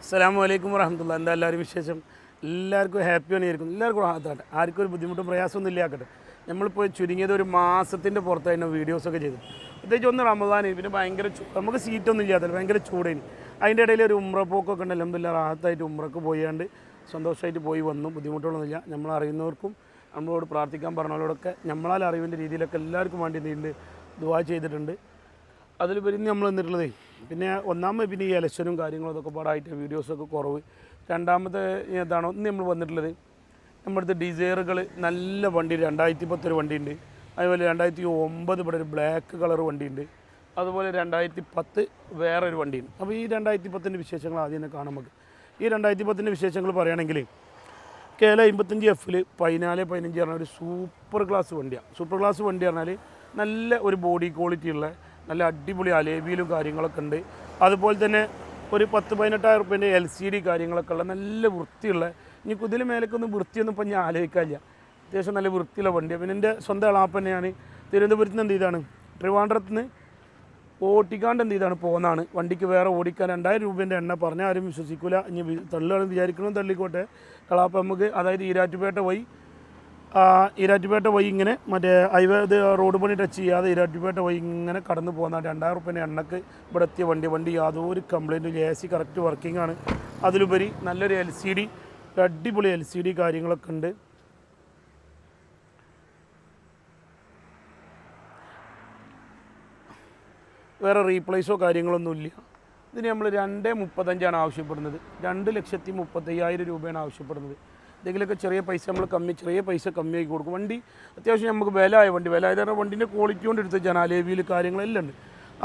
അസ്സലാമു വലൈക്കും വരഹമുല്ല എന്താ എല്ലാവരും വിശേഷം? എല്ലാവർക്കും ഹാപ്പി ആയിരിക്കും എല്ലാവർക്കും റാഹത്താട്ടെ ആർക്കും ഒരു ബുദ്ധിമുട്ടും പ്രയാസമൊന്നും ഇല്ലാക്കട്ടെ. നമ്മളിപ്പോൾ ചുരുങ്ങിയത് ഒരു മാസത്തിന്റെ പുറത്തായിരുന്നു വീഡിയോസൊക്കെ ചെയ്തു. പ്രത്യേകിച്ച് ഒന്ന് റമദാനി പിന്നെ ഭയങ്കര നമുക്ക് സീറ്റൊന്നും ഇല്ലാത്തല്ല ഭയങ്കര ചൂടേനി. അതിന്റെ ഇടയിൽ ഒരു ഉമ്ര പോക്കൊക്കെ ഉണ്ട്. അലഹമില്ല റാഹത്തായിട്ട് ഉമ്രക്ക് പോയാണ്ട് സന്തോഷമായിട്ട് പോയി വന്നു. ബുദ്ധിമുട്ടുകളൊന്നുമില്ല. നമ്മൾ അറിയുന്നവർക്കും നമ്മളോട് പ്രാർത്ഥിക്കാൻ പറഞ്ഞവരോടൊക്കെ നമ്മളാൽ അറിവിന്റെ രീതിയിലൊക്കെ എല്ലാവർക്കും വേണ്ടി നീണ്ട് ദുവാ ചെയ്തിട്ടുണ്ട്. അതിലുപരി നമ്മൾ നിന്നിട്ടുള്ളതേ പിന്നെ ഒന്നാമത് പിന്നെ ഈ ഇലക്ഷനും കാര്യങ്ങളും അതൊക്കെ പാടായിട്ട് വീഡിയോസൊക്കെ കുറവ്. രണ്ടാമത്തെ ഇതാണ് ഒന്ന് നമ്മൾ വന്നിട്ടുള്ളത്. നമ്മുടെ ഡിസൈറുകൾ നല്ല വണ്ടി രണ്ടായിരത്തി പത്തൊരു വണ്ടിയുണ്ട്. അതുപോലെ രണ്ടായിരത്തി ഒമ്പത് ഇവിടെ ഒരു ബ്ലാക്ക് കളർ വണ്ടിയുണ്ട്. അതുപോലെ രണ്ടായിരത്തി പത്ത് വേറൊരു വണ്ടിയുണ്ട്. അപ്പോൾ ഈ രണ്ടായിരത്തി പത്തിന്റെ വിശേഷങ്ങൾ ആദ്യം തന്നെ കാണാം നമുക്ക്. ഈ രണ്ടായിരത്തി പത്തിന്റെ വിശേഷങ്ങൾ പറയുകയാണെങ്കിൽ കെ എൽ അമ്പത്തഞ്ച് എഫിൽ പതിനാല് പതിനഞ്ച് പറഞ്ഞ ഒരു സൂപ്പർ ക്ലാസ് വണ്ടിയാണ്. സൂപ്പർ ക്ലാസ് വണ്ടി പറഞ്ഞാൽ നല്ല ഒരു ബോഡി ക്വാളിറ്റി ഉള്ള നല്ല അടിപൊളി അലേബിയിലും കാര്യങ്ങളൊക്കെ ഉണ്ട്. അതുപോലെ തന്നെ ഒരു പത്ത് പതിനെട്ടായിരം റുപ്യേന്റെ എൽ സി ഡി കാര്യങ്ങളൊക്കെ ഉള്ള നല്ല വൃത്തിയുള്ള ഇനി ഇതിന് മേലേക്കൊന്നും വൃത്തിയൊന്നും ഇപ്പം ഞാൻ ആലോചിക്കാനില്ല. അത്യാവശ്യം നല്ല വൃത്തിയുള്ള വണ്ടിയാണ് പിന്നെ എന്റെ സ്വന്തം എളാപ്പ തന്നെയാണ്. തിരുവനന്തപുരത്ത് നിന്ന് എന്ത് ചെയ്താണ് ട്രിവാൻഡ്രത്ത് നിന്ന് ഓട്ടിക്കാണ്ട് എന്ത് ചെയ്താണ് പോകുന്നതാണ് വണ്ടിക്ക് വേറെ ഓടിക്കാൻ രണ്ടായിരം രൂപേന്റെ എണ്ണ പറഞ്ഞാൽ ആരും വിശ്വസിക്കില്ല ഇനി തള്ളുകയാണെന്ന് വിചാരിക്കണം തള്ളിക്കോട്ടെ. കളാപ്പ് നമുക്ക് അതായത് ഈരാറ്റുപേട്ട ആ, ഈരാറ്റുപേട്ട വഴി ഇങ്ങനെ മറ്റേ ഹൈവേ ഇത് റോഡ് പണി ടച്ച് ചെയ്യാതെ ഈരാറ്റുപേട്ട വഴി ഇങ്ങനെ കടന്നു പോകുന്ന രണ്ടായിരം റുപ്യേന്റെ എണ്ണക്ക് ഇവിടെ എത്തിയ വണ്ടി വണ്ടി യാതൊരു കംപ്ലൈന്റും എ സി കറക്റ്റ് വർക്കിംഗ് ആണ്. അതിലുപരി നല്ലൊരു എൽ സി ഡി അടിപൊളി എൽ സി ഡി കാര്യങ്ങളൊക്കെ ഉണ്ട്. വേറെ റീപ്ലേസോ കാര്യങ്ങളൊന്നുമില്ല ഇതിന് നമ്മൾ രണ്ട് മുപ്പത്തഞ്ചാണ് ആവശ്യപ്പെടുന്നത്. രണ്ട് ലക്ഷത്തി മുപ്പത്തയ്യായിരം രൂപയാണ് ആവശ്യപ്പെടുന്നത്. എന്തെങ്കിലുമൊക്കെ ചെറിയ പൈസ നമ്മൾ കമ്മി ചെറിയ പൈസ കമ്മിയാക്കി കൊടുക്കും. വണ്ടി അത്യാവശ്യം നമുക്ക് വില ആയ വണ്ടി. വില ആയത് കാരണം വണ്ടീന്റെ ക്വാളിറ്റി കൊണ്ട് എടുത്ത് ജനാലേവിയിൽ കാര്യങ്ങളെല്ലാം ഉണ്ട്.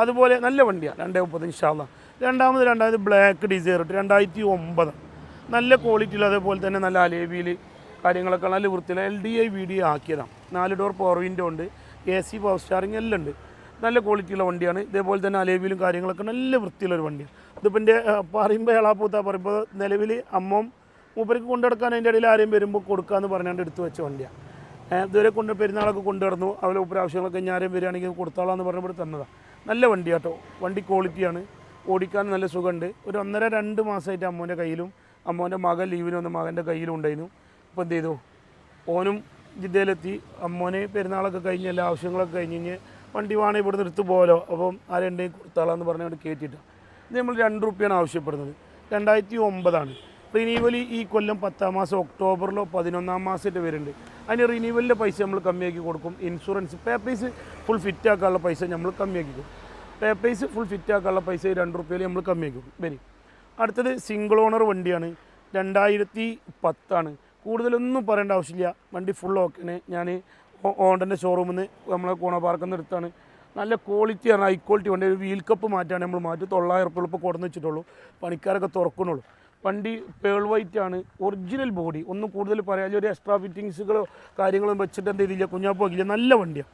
അതുപോലെ നല്ല വണ്ടിയാണ് രണ്ടേ മുപ്പത്തഞ്ച് ഇൻഷാല്ല രണ്ടാമത് രണ്ടാമത് ബ്ലാക്ക് ഡിസൈർ രണ്ടായിരത്തി ഒമ്പത് നല്ല ക്വാളിറ്റിയിൽ അതേപോലെ തന്നെ നല്ല അലേവിയിൽ കാര്യങ്ങളൊക്കെ നല്ല വൃത്തിയിൽ L D I V D ആക്കിയതാണ് നാല് ഡോർ പവർ വിൻഡോ ഉണ്ട്. എ സി പവർ സ്റ്റാറിങ് എല്ലാം ഉണ്ട്. നല്ല ക്വാളിറ്റിയുള്ള വണ്ടിയാണ്. ഇതേപോലെ തന്നെ അലേവിയിലും കാര്യങ്ങളൊക്കെ നല്ല വൃത്തിയുള്ളൊരു വണ്ടിയാണ് ഇതിപ്പോൾ എന്റെ പറയുമ്പോൾ എളാപ്പൂത്ത പറയുമ്പോൾ നിലവിൽ അമ്മം മൂപ്പർക്ക് കൊണ്ടു നടക്കാൻ അതിന്റെ ഇടയിൽ ആരെയും വരുമ്പോൾ കൊടുക്കാമെന്ന് പറഞ്ഞുകൊണ്ട് എടുത്തു വെച്ച വണ്ടിയാണ് ഇതുവരെ കൊണ്ട് പെരുന്നാളൊക്കെ കൊണ്ടു നടന്നു. അവരെ ഉപ്പര ആവശ്യങ്ങളൊക്കെ ഇനി ആരെയും വരികയാണെങ്കിൽ കൊടുത്താളാന്ന് പറഞ്ഞപ്പോൾ തന്നതാണ് നല്ല വണ്ടി കേട്ടോ വണ്ടി ക്വാളിറ്റിയാണ്. ഓടിക്കാൻ നല്ല സുഖമുണ്ട്. ഒരു ഒന്നര രണ്ട് മാസമായിട്ട് അമ്മോന്റെ കയ്യിലും അമ്മോന്റെ മകൻ ലീവിനും വന്ന മകന്റെ കയ്യിലും ഉണ്ടായിരുന്നു. ഇപ്പോൾ എന്ത് ചെയ്തു? ഓനും ജിദ്ദയിലെത്തി. അമ്മോനെ പെരുന്നാളൊക്കെ കഴിഞ്ഞ് എല്ലാ ആവശ്യങ്ങളൊക്കെ കഴിഞ്ഞ് കഴിഞ്ഞ് വണ്ടി വേണേ ഇവിടെ നിന്ന് എടുത്ത് പോലോ അപ്പം ആരെയുണ്ടെങ്കിൽ കൊടുത്താളാന്ന് പറഞ്ഞുകൊണ്ട് കയറ്റിയിട്ടാണ് ഇത് നമ്മൾ രണ്ട് റുപ്യാണ് ആവശ്യപ്പെടുന്നത്. രണ്ടായിരത്തി ഒമ്പതാണ്. റിനീവൽ ഈ കൊല്ലം പത്താം മാസം ഒക്ടോബറിലോ പതിനൊന്നാം മാസമായിട്ട് വരുന്നുണ്ട്. അതിന് റിനീവലിന്റെ പൈസ നമ്മൾ കമ്മിയാക്കി കൊടുക്കും. ഇൻഷുറൻസ് പേപ്പേഴ്സ് ഫുൾ ഫിറ്റ് ആക്കാനുള്ള പൈസ നമ്മൾ കമ്മിയാക്കി കൊടുക്കും. പേപ്പേഴ്സ് ഫുൾ ഫിറ്റ് ആക്കാനുള്ള പൈസ രണ്ട് റുപ്യയിൽ നമ്മൾ കമ്മിയാക്കി കൊടുക്കും. വരും. അടുത്തത് സിംഗിൾ ഓണർ വണ്ടിയാണ്. രണ്ടായിരത്തി പത്താണ്. കൂടുതലൊന്നും പറയേണ്ട ആവശ്യമില്ല. വണ്ടി ഫുൾ ഓക്കെയാണ് ഞാൻ ഓണ്ടന്റെ ഷോറൂമിൽ നിന്ന് നമ്മളെ കോണ പാർക്കിൽ നിന്ന് എടുത്താണ്. നല്ല ക്വാളിറ്റി ആണ്. ഹൈ ക്വാളിറ്റി വണ്ടി. ഒരു വീൽ കപ്പ് മാറ്റാണ് നമ്മൾ മാറ്റി. തൊള്ളായിരം റുപ്യ ഇപ്പോൾ കൊടുന്ന് വെച്ചിട്ടുള്ളൂ. പണിക്കാരൊക്കെ തുറക്കണുള്ളൂ വണ്ടി പേൾ വൈറ്റ് ആണ്. Original body. ഒന്നും കൂടുതൽ പറയാൻ ഒരു എക്സ്ട്രാ ഫിറ്റിങ്സുകളോ കാര്യങ്ങളും വെച്ചിട്ട് എന്ത് ചെയ്തില്ല. കുഞ്ഞാപ്പോക്കില്ല നല്ല വണ്ടിയാണ്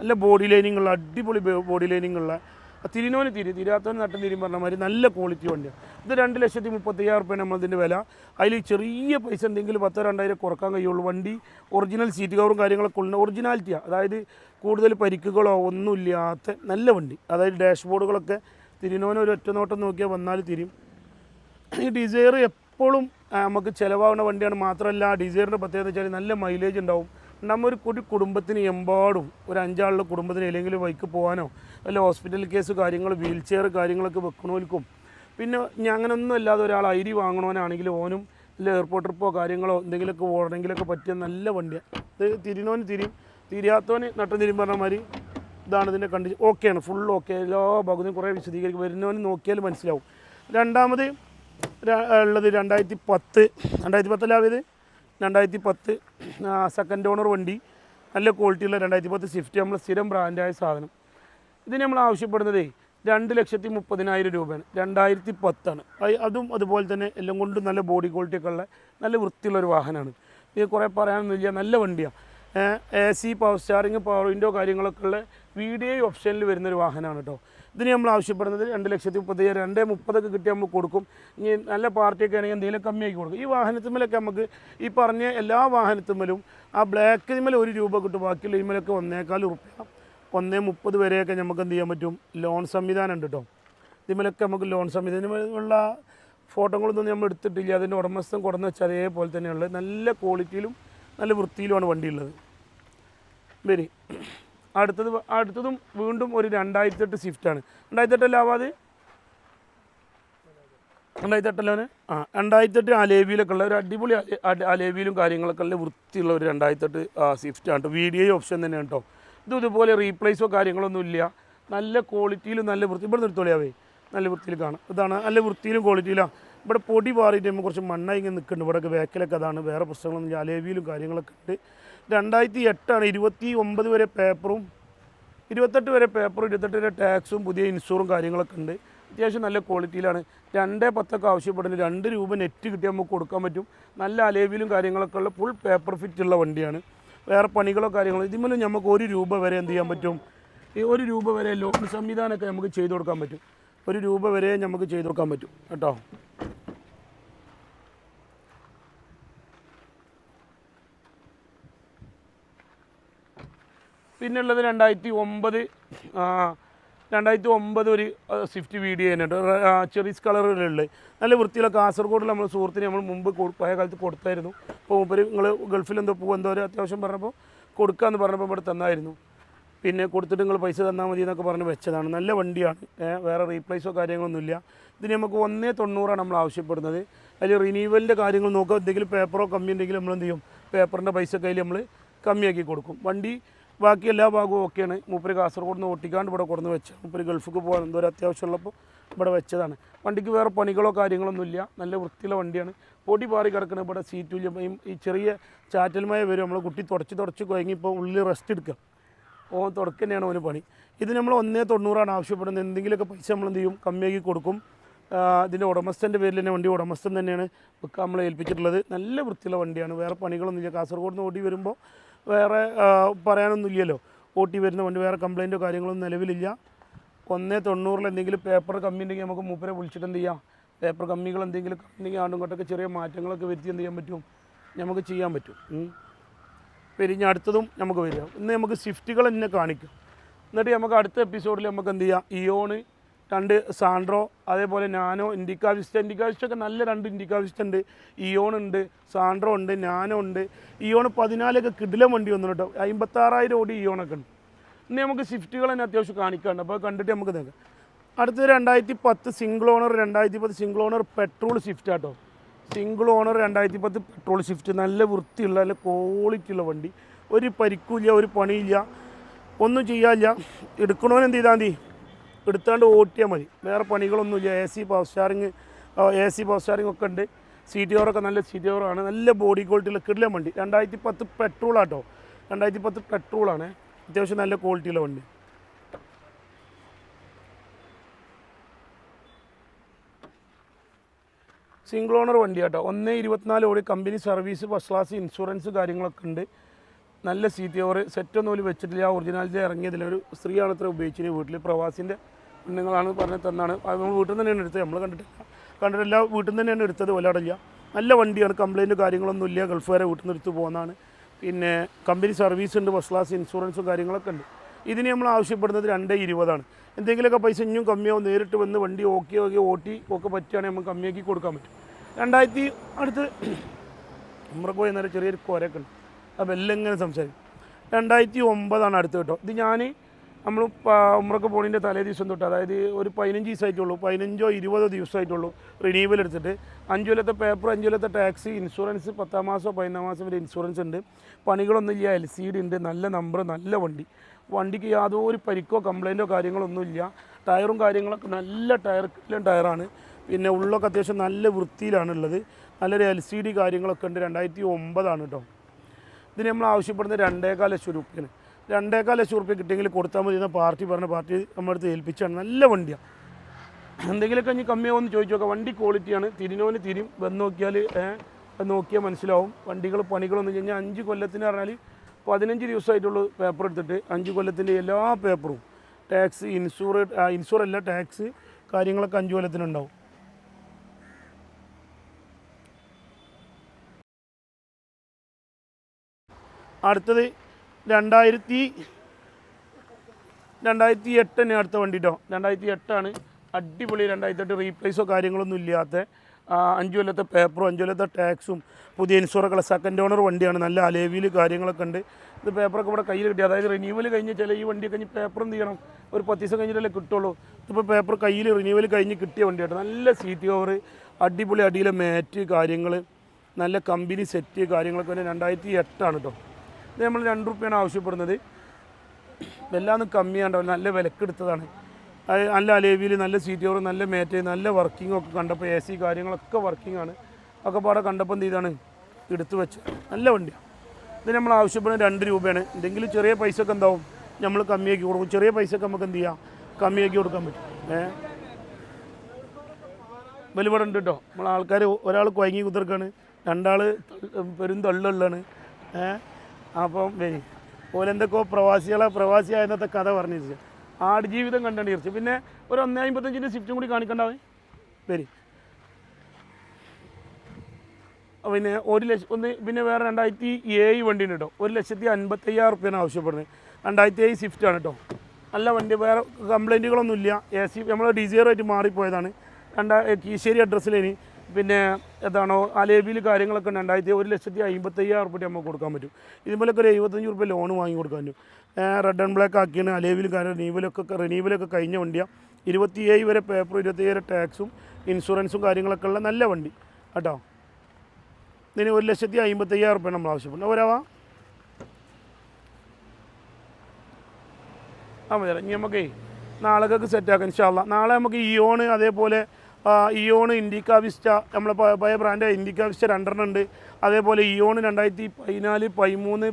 നല്ല ബോഡി ലൈനിങ് ഉള്ള അടിപൊളി ബോഡി ലൈനിങ് ഉള്ള. തിരിനോന് തിരി തിരാത്തവന് നട്ടം തിരിയും പറഞ്ഞ മാതിരി നല്ല ക്വാളിറ്റി വണ്ടിയാണ് ഇത് രണ്ട് ലക്ഷത്തി മുപ്പത്തയ്യായിരം റുപ്യാണ് നമ്മളതിന്റെ വില. അതിൽ ചെറിയ പൈസ എന്തെങ്കിലും പത്തോ രണ്ടായിരം കുറയ്ക്കാൻ കഴിയുള്ളൂ. വണ്ടി ഒറിജിനൽ സീറ്റ് കവറും കാര്യങ്ങളൊക്കെ ഉള്ള ഒറിജിനാലിറ്റിയാണ് അതായത് കൂടുതൽ പരിക്കുകളോ ഒന്നുമില്ലാത്ത നല്ല വണ്ടി. അതായത് ഡാഷ്ബോർഡുകളൊക്കെ തിരിനോനെ ഒരു ഒറ്റ നോട്ടം നോക്കിയാൽ വന്നാൽ തിരിയും. ഈ ഡിസൈർ എപ്പോഴും നമുക്ക് ചിലവാകുന്ന വണ്ടിയാണ്. മാത്രമല്ല ഡിസൈറിന്റെ പ്രത്യേകത വെച്ചാൽ നല്ല മൈലേജ് ഉണ്ടാവും. നമ്മൾ ഒരു കുടുംബത്തിന് എമ്പാടും ഒരു അഞ്ചാളുടെ കുടുംബത്തിന് അല്ലെങ്കിൽ ബൈക്ക് പോകാനോ അല്ലെങ്കിൽ ഹോസ്പിറ്റൽ കേസ് കാര്യങ്ങൾ വീൽ ചെയർ കാര്യങ്ങളൊക്കെ വെക്കണോൽക്കും. പിന്നെ അങ്ങനെയൊന്നും അല്ലാതെ ഒരാൾ ഡി വാങ്ങണവനാണെങ്കിൽ ഓനും ഇല്ല എയർപോർട്ട് ട്രിപ്പോ കാര്യങ്ങളോ എന്തെങ്കിലുമൊക്കെ ഓടണമെങ്കിലൊക്കെ പറ്റിയ നല്ല വണ്ടിയാണ് ഇത് തിരിനോന് തിരിയും തിരിയാത്തവന് നട്ടം തിരിയും പറഞ്ഞ മാതിരി ഇതാണ് ഇതിന്റെ കണ്ടീഷൻ ഓക്കെയാണ് ഫുൾ ഓക്കെ എല്ലാ ഭാഗത്തും കുറേ വിശദീകരിക്കും. വരുന്നവന് നോക്കിയാൽ മനസ്സിലാവും. രണ്ടാമത് ഉള്ളത് രണ്ടായിരത്തി പത്ത് രണ്ടായിരത്തി പത്തല്ലാവിയത് രണ്ടായിരത്തി പത്ത് സെക്കൻഡ് ഓണർ വണ്ടി. നല്ല ക്വാളിറ്റിയുള്ള രണ്ടായിരത്തി പത്ത് സ്വിഫ്റ്റ് നമ്മൾ സ്ഥിരം ബ്രാൻഡായ സാധനം. ഇതിന് നമ്മൾ ആവശ്യപ്പെടുന്നത് രണ്ട് ലക്ഷത്തി മുപ്പതിനായിരം രൂപയാണ്. രണ്ടായിരത്തി പത്താണ്. അതും അതുപോലെ തന്നെ എല്ലാം കൊണ്ടും നല്ല ബോഡി ക്വാളിറ്റി ഒക്കെ ഉള്ള നല്ല വൃത്തിയുള്ള ഒരു വാഹനമാണ്. ഇത് കുറേ പറയാനൊന്നുമില്ല നല്ല വണ്ടിയാണ് A C power steering power window കാര്യങ്ങളൊക്കെ ഉള്ള വീഡിയോ ഓപ്ഷനിൽ വരുന്നൊരു വാഹനമാണ് കേട്ടോ ഇതിന് നമ്മൾ ആവശ്യപ്പെടുന്നത് രണ്ട് ലക്ഷത്തി മുപ്പത്തയ്യായിരം രണ്ട് മുപ്പതൊക്കെ കിട്ടി നമ്മൾ കൊടുക്കും. ഇനി നല്ല പാർട്ടിയൊക്കെ ആണെങ്കിൽ എന്തെങ്കിലും കമ്മിയാക്കി കൊടുക്കും. ഈ വാഹനത്തിന്മേലൊക്കെ നമുക്ക് ഈ പറഞ്ഞ എല്ലാ വാഹനത്തിന്മേലും ആ ബ്ലാക്കിന്മേൽ ഒരു രൂപ കിട്ടും ബാക്കിയുള്ള ഇതിന്മേലൊക്കെ ഒന്നേക്കാൽ ഉറുപ്പ്യ. ഒന്നേ മുപ്പത് വരെയൊക്കെ നമുക്ക് എന്ത് ചെയ്യാൻ പറ്റും? ലോൺ സംവിധാനം ഉണ്ട് കേട്ടോ ഇതിന്മേലൊക്കെ നമുക്ക് ലോൺ സംവിധാനമുള്ള ഫോട്ടോകളൊന്നും നമ്മൾ എടുത്തിട്ടില്ല. അതിന്റെ ഉടമസ്ഥം കുറഞ്ഞ വെച്ചാൽ അതേപോലെ തന്നെയുള്ളത് നല്ല ക്വാളിറ്റിയിലും നല്ല വൃത്തിയിലുമാണ് വണ്ടിയുള്ളത് വരി. അടുത്തത് അടുത്തതും വീണ്ടും ഒരു രണ്ടായിരത്തെട്ട് സ്വിഫ്റ്റാണ് രണ്ടായിരത്തെട്ടല്ല ആവാതെ രണ്ടായിരത്തെട്ടല്ലോന് ആ രണ്ടായിരത്തെട്ട് അലേബിയിലൊക്കെ ഉള്ള ഒരു അടിപൊളി അലേബിയിലും കാര്യങ്ങളൊക്കെ ഉള്ള വൃത്തിയുള്ള ഒരു രണ്ടായിരത്തെട്ട് സ്വിഫ്റ്റാണ് കേട്ടോ വീഡിയോ ഓപ്ഷൻ തന്നെയാണ് കേട്ടോ ഇത് ഇതുപോലെ റീപ്ലേസോ കാര്യങ്ങളൊന്നും ഇല്ല. നല്ല ക്വാളിറ്റിയിലും നല്ല വൃത്തി ഇവിടെ നിർത്തോളിയാവേ നല്ല വൃത്തിയിൽ കാണാം. ഇതാണ് നല്ല വൃത്തിയിലും ക്വാളിറ്റിയിലാണ് ഇവിടെ പൊടി പാറിയിട്ട് കുറച്ച് മണ്ണായി ഇങ്ങനെ നിൽക്കുന്നുണ്ട്. ഇവിടെയൊക്കെ വേക്കലൊക്കെ അതാണ്. വേറെ പ്രശ്നങ്ങളൊന്നും ഇല്ല. അലേവിയിലും കാര്യങ്ങളൊക്കെ ഉണ്ട്. രണ്ടായിരത്തി എട്ടാണ് ഇരുപത്തി ഒമ്പത് വരെ പേപ്പറും ഇരുപത്തെട്ട് വരെ പേപ്പറും ഇരുപത്തെട്ട് വരെ ടാക്സും പുതിയ ഇൻഷുറും കാര്യങ്ങളൊക്കെ ഉണ്ട്. അത്യാവശ്യം നല്ല ക്വാളിറ്റിയിലാണ് രണ്ടേ പത്തൊക്കെ ആവശ്യപ്പെടുന്നത് രണ്ട് രൂപ നെറ്റ് കിട്ടിയാൽ നമുക്ക് കൊടുക്കാൻ പറ്റും. നല്ല അലേവിലും കാര്യങ്ങളൊക്കെ ഉള്ള ഫുൾ പേപ്പർ ഫിറ്റ് ഉള്ള വണ്ടിയാണ്. വേറെ പണികളോ കാര്യങ്ങളോ ഇതിന്മേലും നമുക്ക് ഒരു രൂപ വരെ എന്ത് ചെയ്യാൻ പറ്റും? ഈ ഒരു രൂപ വരെ ലോൺ സംവിധാനമൊക്കെ നമുക്ക് ചെയ്തു കൊടുക്കാൻ പറ്റും. ഒരു രൂപ വരെ നമുക്ക് ചെയ്തു കൊടുക്കാൻ പറ്റും. കേട്ടോ? പിന്നെ ഉള്ളത് രണ്ടായിരത്തി ഒമ്പത് രണ്ടായിരത്തി ഒമ്പത് ഒരു സ്വിഫ്റ്റ് വീഡിയോ തന്നെയുണ്ട് ചെറിസ് കളറുകളുള്ളത് നല്ല വൃത്തിയുള്ള കാസർഗോഡിൽ നമ്മൾ സുഹൃത്തിന് നമ്മൾ മുമ്പ് പഴയ കാലത്ത് കൊടുത്തായിരുന്നു. അപ്പോൾ മൂപ്പര് നിങ്ങൾ ഗൾഫിൽ എന്തോ പോകും എന്തോ ഒരു അത്യാവശ്യം പറഞ്ഞപ്പോൾ കൊടുക്കാമെന്ന് പറഞ്ഞപ്പോൾ ഇവിടെ തന്നായിരുന്നു. പിന്നെ കൊടുത്തിട്ട് നിങ്ങൾ പൈസ തന്നാൽ മതി എന്നൊക്കെ പറഞ്ഞ് വെച്ചതാണ്. നല്ല വണ്ടിയാണ്. വേറെ റീപ്ലേസോ കാര്യങ്ങളൊന്നുമില്ല. ഇതിന് നമുക്ക് ഒന്നേ തൊണ്ണൂറാണ് നമ്മൾ ആവശ്യപ്പെടുന്നത്. അതിൽ റിന്യൂവലിന്റെ കാര്യങ്ങൾ നോക്കുക. എന്തെങ്കിലും പേപ്പറോ കമ്മി ഉണ്ടെങ്കിൽ നമ്മൾ എന്ത് ചെയ്യും? പേപ്പറിന്റെ പൈസ കയ്യിൽ നമ്മൾ കമ്മിയാക്കി കൊടുക്കും. വണ്ടി ബാക്കി എല്ലാ ഭാഗവും ഓക്കെയാണ്. മൂപ്പര് കാസർഗോഡ് നിന്ന് ഓട്ടിക്കാണ്ട് ഇവിടെ കൊടുന്ന് വെച്ച മൂപ്പര് ഗൾഫിക്ക് പോകാൻ എന്തോ ഒരു അത്യാവശ്യമുള്ളപ്പോൾ ഇവിടെ വെച്ചതാണ്. വണ്ടിക്ക് വേറെ പണികളോ കാര്യങ്ങളൊന്നുമില്ല നല്ല വൃത്തിയുള്ള വണ്ടിയാണ്. പൊടി പാറി കിടക്കുന്നത് ഇവിടെ സീറ്റില്ല ഈ ചെറിയ ചാറ്റൽമായ വരും. നമ്മൾ കുട്ടി തുടച്ച് തുടച്ച് കുഴങ്ങി ഇപ്പോൾ ഉള്ളിൽ റെസ്റ്റ് എടുക്കാം ഓൻ തുടക്കം തന്നെയാണ് ഓന് പണി. ഇത് നമ്മൾ ഒന്നേ തൊണ്ണൂറാണ് ആവശ്യപ്പെടുന്നത്. എന്തെങ്കിലുമൊക്കെ പൈസ നമ്മൾ എന്ത് ചെയ്യും? കമ്മിയാക്കി കൊടുക്കും. ഇതിന്റെ ഉടമസ്ഥന്റെ പേരിൽ തന്നെ വണ്ടി ഉടമസ്ഥൻ തന്നെയാണ് നമ്മളെ ഏൽപ്പിച്ചിട്ടുള്ളത്. നല്ല വൃത്തിയുള്ള വണ്ടിയാണ്. വേറെ പണികളൊന്നുമില്ല കാസർഗോഡ് നിന്ന് ഓടി വരുമ്പോൾ വേറെ പറയാനൊന്നുമില്ലല്ലോ. ഓട്ടി വരുന്ന വണ്ടി വേറെ കംപ്ലൈന്റോ കാര്യങ്ങളൊന്നും നിലവിലില്ല. ഒന്നേ തൊണ്ണൂറിൽ എന്തെങ്കിലും പേപ്പർ കമ്മി ഉണ്ടെങ്കിൽ നമുക്ക് മൂപ്പരെ വിളിച്ചിട്ട് എന്ത് ചെയ്യാം? പേപ്പർ കമ്മികൾ എന്തെങ്കിലും ഉണ്ടെങ്കിൽ ആണ്ടും ഇങ്ങോട്ടൊക്കെ ചെറിയ മാറ്റങ്ങളൊക്കെ വരുത്തി എന്ത് ചെയ്യാൻ പറ്റും? നമുക്ക് ചെയ്യാൻ പറ്റും. പിന്നെ അടുത്തതും നമുക്ക് വരിക. ഇന്ന് നമുക്ക് സ്വിഫ്റ്റുകൾ തന്നെ കാണിക്കും. എന്നിട്ട് നമുക്ക് അടുത്ത എപ്പിസോഡിൽ നമുക്ക് എന്ത് ചെയ്യാം? ഇയോണ് രണ്ട് സാൻഡ്രോ അതേപോലെ Nano Indica Vista Indica Vista ഒക്കെ നല്ല രണ്ട് ഇൻഡിക്ക വിസ്റ്റ ഉണ്ട്. ഇയോൺ ഉണ്ട് സാൻഡ്രോ ഉണ്ട് നാനോ ഉണ്ട്. ഇയോൺ പതിനാലൊക്കെ കിടിലം വണ്ടി വന്നു കേട്ടോ. അമ്പത്താറായിരം ഓടി ഇയോണൊക്കെ ഉണ്ട്. ഇനി നമുക്ക് സ്വിഫ്റ്റുകൾ തന്നെ അത്യാവശ്യം കാണിക്കാറുണ്ട് അപ്പോൾ കണ്ടിട്ട് നമുക്ക് നോക്കാം. അടുത്തത് രണ്ടായിരത്തി പത്ത് സിംഗിൾ ഓണർ രണ്ടായിരത്തി പത്ത് single owner petrol Swift auto. Single owner രണ്ടായിരത്തി പത്ത് പെട്രോൾ സ്വിഫ്റ്റ് നല്ല വൃത്തിയുള്ള നല്ല ക്വാളിറ്റി ഉള്ള വണ്ടി. ഒരു പരിക്കില്ല ഒരു പണിയില്ല. ഒന്നും ചെയ്യാനില്ല. എടുക്കണമെന്ന് എന്ത് ചെയ്താൽ മതി? എടുത്താണ്ട് ഓട്ടിയാൽ മതി. വേറെ പണികളൊന്നുമില്ല A C power steering A C power steering ഒക്കെ ഉണ്ട്. സി ടി ഓറൊക്കെ നല്ല സി ടി ഓറാണ് നല്ല ബോഡി ക്വാളിറ്റിയുള്ള കിടിലം വണ്ടി. രണ്ടായിരത്തി പത്ത് പെട്രോൾ ആട്ടോ. രണ്ടായിരത്തി പത്ത് പെട്രോളാണ് അത്യാവശ്യം നല്ല ക്വാളിറ്റിയുള്ള വണ്ടി. സിംഗിൾ ഓണർ വണ്ടി കേട്ടോ ഒന്ന് ഇരുപത്തിനാല് ഓടി company service first class insurance കാര്യങ്ങളൊക്കെ ഉണ്ട്. നല്ല സീറ്റ് ഓവർ സെറ്റൊന്നും ഒരു വെച്ചിട്ടില്ല. ഒറിജിനാലിറ്റി ഇറങ്ങിയതില്ല ഒരു സ്ത്രീയാണ് ഇത്ര ഉപയോഗിച്ചത് വീട്ടിൽ പ്രവാസിന്റെ പെണ്ണുങ്ങളാണ് പറഞ്ഞ് തന്നാണ്. അത് നമ്മൾ വീട്ടിൽ നിന്ന് തന്നെയാണ് എടുത്തത്. നമ്മൾ കണ്ടിട്ടില്ല. കണ്ടിട്ടില്ല വീട്ടിൽ നിന്ന് തന്നെയാണ് എടുത്തത്. ഒലാടില്ല നല്ല വണ്ടിയാണ്. കംപ്ലയിന്റ് കാര്യങ്ങളൊന്നും ഇല്ല. ഗൾഫുകാരെ വീട്ടിൽ നിന്ന് എടുത്ത് പോകുന്നതാണ് പിന്നെ കമ്പനി സർവീസ് ഉണ്ട്. ഫസ്റ്റ് ക്ലാസ് ഇൻഷുറൻസും കാര്യങ്ങളൊക്കെ ഉണ്ട്. ഇതിന് നമ്മൾ ആവശ്യപ്പെടുന്നത് രണ്ട് ഇരുപതാണ്. എന്തെങ്കിലുമൊക്കെ പൈസ ഇനിയും കമ്മിയാവും. നേരിട്ട് വന്ന് വണ്ടി ഓക്കെ ഓക്കെ ഓട്ടി ഒക്കെ പറ്റുകയാണെങ്കിൽ നമുക്ക് കമ്മിയാക്കി കൊടുക്കാൻ പറ്റും. രണ്ടായിരത്തി അടുത്ത് ഉമ്രക്ക് പോയി നേരം ചെറിയൊരു കുരക്കുണ്ട്. അപ്പോൾ എല്ലാം ഇങ്ങനെ സംസാരിക്കും? രണ്ടായിരത്തി ഒമ്പതാണ് അടുത്ത് കേട്ടോ. ഇത് ഞാൻ നമ്മൾ ഉമ്രക്ക് പോണിന്റെ തലേ ദിവസം തൊട്ട് അതായത് ഒരു പതിനഞ്ച് ദിവസമായിട്ടുള്ളൂ പതിനഞ്ചോ ഇരുപതോ ദിവസമായിട്ടുള്ളൂ റിന്യൂവൽ എടുത്തിട്ട്. അഞ്ച് കൊല്ലത്തെ പേപ്പർ അഞ്ച് കൊല്ലത്തെ ടാക്സി ഇൻഷുറൻസ് പത്താം മാസമോ പതിനൊന്നാം മാസം വരെ ഇൻഷുറൻസ് ഉണ്ട്. പണികളൊന്നും ഇല്ല എൽ സി ഡി ഉണ്ട് നല്ല നമ്പർ നല്ല വണ്ടി. വണ്ടിക്ക് യാതൊരു പരിക്കോ കംപ്ലൈന്റോ കാര്യങ്ങളൊന്നുമില്ല ടയറും കാര്യങ്ങളൊക്കെ നല്ല ടയർ ടയറാണ്. പിന്നെ ഉള്ളൊക്കെ അത്യാവശ്യം നല്ല വൃത്തിയിലാണ് ഉള്ളത് നല്ലൊരു എൽ സി ഡി കാര്യങ്ങളൊക്കെ ഉണ്ട് രണ്ടായിരത്തി ഒമ്പതാണ് കേട്ടോ ഇതിന് നമ്മൾ ആവശ്യപ്പെടുന്ന രണ്ടേകാൽ ലക്ഷം രൂപയാണ്. രണ്ടേകാൽ ലക്ഷം രൂപ കിട്ടിയെങ്കിൽ കൊടുത്താൽ മതി എന്ന പാർട്ടി പറഞ്ഞ പാർട്ടി നമ്മുടെ അടുത്ത് ഏൽപ്പിച്ചാണ്. നല്ല വണ്ടിയാണ് എന്തെങ്കിലുമൊക്കെ ഇനി കമ്മിയാവുമെന്ന് ചോദിച്ചു നോക്കാം. വണ്ടി ക്വാളിറ്റിയാണ് തിരിനോന് തിരിയും. വന്ന് നോക്കിയാൽ നോക്കിയാൽ മനസ്സിലാവും. വണ്ടികൾ പണികളൊന്നും കഴിഞ്ഞാൽ അഞ്ച് കൊല്ലത്തിന് പറഞ്ഞാൽ പതിനഞ്ച് ദിവസമായിട്ടുള്ളൂ പേപ്പർ എടുത്തിട്ട്. അഞ്ച് കൊല്ലത്തിന്റെ എല്ലാ പേപ്പറും ടാക്സ് ഇൻഷൂർ ഇൻഷൂർ അല്ല ടാക്സ് കാര്യങ്ങളൊക്കെ അഞ്ച് കൊല്ലത്തിനുണ്ടാവും. അടുത്തത് രണ്ടായിരത്തി രണ്ടായിരത്തി എട്ടിന് അടുത്ത വണ്ടി കേട്ടോ രണ്ടായിരത്തി എട്ടാണ് അടിപൊളി രണ്ടായിരത്തി എട്ട് റീപ്ലേസോ കാര്യങ്ങളൊന്നും ഇല്ലാത്ത അഞ്ച് കൊല്ലത്തെ പേപ്പറും അഞ്ച് കൊല്ലത്തെ ടാക്സും പുതിയ ഇൻഷുറൊക്കെ സെക്കൻഡ് ഓണർ വണ്ടിയാണ്. നല്ല അലേവിയിൽ കാര്യങ്ങളൊക്കെ ഉണ്ട്. ഇത് പേപ്പറൊക്കെ ഇവിടെ കയ്യിൽ കിട്ടി. അതായത് റിന്യൂവൽ കഴിഞ്ഞ് ചില ഈ വണ്ടി കഴിഞ്ഞ് പേപ്പർ എന്ത് ചെയ്യണം? ഒരു പത്ത് ദിവസം കഴിഞ്ഞിട്ടല്ലേ കിട്ടുള്ളൂ. ഇതിപ്പോൾ പേപ്പർ കയ്യിൽ റിന്യൂവൽ കഴിഞ്ഞ് കിട്ടിയ വണ്ടിയാണ് നല്ല സീറ്റ് കവർ അടിപൊളി അടിയിലെ മാറ്റ് കാര്യങ്ങൾ നല്ല കമ്പനി സെറ്റ് കാര്യങ്ങളൊക്കെ തന്നെ രണ്ടായിരത്തി എട്ടാണ് കേട്ടോ ഇത് നമ്മൾ രണ്ട് റുപ്യാണ് ആവശ്യപ്പെടുന്നത്. എല്ലാം കമ്മിയാണ്ടാവും നല്ല വിലക്കെടുത്തതാണ്. നല്ല അലേവിയിൽ നല്ല സീറ്റ് കവർ നല്ല മേറ്റ് നല്ല വർക്കിംഗ് ഒക്കെ കണ്ടപ്പോൾ എ സി കാര്യങ്ങളൊക്കെ വർക്കിംഗ് ആണ്. ഒക്കെ പാടെ കണ്ടപ്പോൾ എന്ത് ചെയ്താണ്? എടുത്തു വെച്ച്. നല്ല വണ്ടിയാണ് ഇത് നമ്മൾ ആവശ്യപ്പെടുന്നത് രണ്ട് രൂപയാണ്. എന്തെങ്കിലും ചെറിയ പൈസ ഒക്കെ എന്താവും? നമ്മൾ കമ്മിയാക്കി കൊടുക്കും. ചെറിയ പൈസ ഒക്കെ നമുക്ക് എന്ത് ചെയ്യാം? കമ്മിയാക്കി കൊടുക്കാൻ പറ്റും. ഏ? വലിവിടെ ഉണ്ട് കേട്ടോ നമ്മൾ ആൾക്കാർ ഒരാൾ കുഴങ്ങി കുതിർക്കാണ് രണ്ടാൾ പെരും തള്ളുള്ളാണ്. ഏഹ് അപ്പം വരി ഓലെന്തൊക്കെയോ പ്രവാസികളെ പ്രവാസിയായതൊക്കെ കഥ പറഞ്ഞു ആടുജീവിതം കണ്ടേണ്ടി തീർച്ചു പിന്നെ ഒരു ഒന്നേ അമ്പത്തഞ്ചിന്റെ സ്വിഫ്റ്റും കൂടി കാണിക്കണ്ടാവേ? വരി. പിന്നെ ഒരു ലക്ഷം ഒന്ന് പിന്നെ വേറെ രണ്ടായിരത്തി ഏഴ് വണ്ടിയുണ്ട് കേട്ടോ. ഒരു ലക്ഷത്തി അൻപത്തയ്യായിരം റുപ്യാണ് ആവശ്യപ്പെടുന്നത്. രണ്ടായിരത്തി ഏഴ് സ്വിഫ്റ്റ് ആണ് കേട്ടോ. നല്ല വണ്ടി വേറെ കംപ്ലൈന്റുകളൊന്നുമില്ല എ സി നമ്മൾ ഡിസൈറായിട്ട് മാറിപ്പോയതാണ്. രണ്ടാ കീശ്ശേരി അഡ്രസ്സിലേന് പിന്നെ എന്താണോ അലേബിയിൽ കാര്യങ്ങളൊക്കെ ഉണ്ട്. രണ്ടായിരത്തി ഒരു ലക്ഷത്തി അമ്പത്തയ്യായിരം റുപ്യ നമുക്ക് കൊടുക്കാൻ പറ്റും. ഇതുപോലൊക്കെ ഒരു എഴുപത്തഞ്ച് റുപ്യ ലോൺ വാങ്ങി കൊടുക്കാൻ പറ്റും. റെഡ് ആൻഡ് ബ്ലാക്ക് ആക്കിയാണ് അലേബിൽ കാര്യം റിനീവലൊക്കെ റിനീവലൊക്കെ കഴിഞ്ഞ വണ്ടിയാണ് ഇരുപത്തിയേഴ് വരെ പേപ്പർ ഇരുപത്തിയേഴ് വരെ ടാക്സും ഇൻഷുറൻസും കാര്യങ്ങളൊക്കെ ഉള്ള നല്ല വണ്ടി. കേട്ടോ? ഇതിന് ഒരു ലക്ഷത്തി അമ്പത്തയ്യായിരം റുപ്യ നമ്മൾ ആവശ്യപ്പെടുന്നത് ഒരാവാ ആ മതി. ഇനി നമുക്കേ നാളേക്കൊക്കെ സെറ്റാക്കാം ഇൻഷാല്ല നാളെ നമുക്ക് ഇയോണ് അതേപോലെ ആ, ഇയോണ് ഇൻഡിക്ക വിസ്റ്റ നമ്മളെ പ- പഴയ ബ്രാൻഡ് ഇൻഡിക്ക വിസ്റ്റ രണ്ടെണ്ണം ഉണ്ട്. അതേപോലെ ഇയോൺ രണ്ടായിരത്തി പതിനാല് പതിമൂന്ന്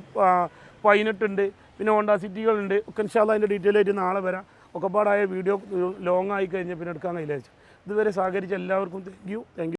പതിനെട്ടുണ്ട് പിന്നെ ഹോണ്ട സിറ്റികളുണ്ട് ഒക്കെ ഇൻഷാല്ല അതിന്റെ ഡീറ്റെയിൽ ആയിട്ട് നാളെ വരാം. ഒക്കെപ്പാടായ വീഡിയോ ലോങ് ആയി കഴിഞ്ഞാൽ പിന്നെ എടുക്കാൻ കഴിയില്ല ഇതുവരെ സഹകരിച്ച എല്ലാവർക്കും താങ്ക് യു താങ്ക്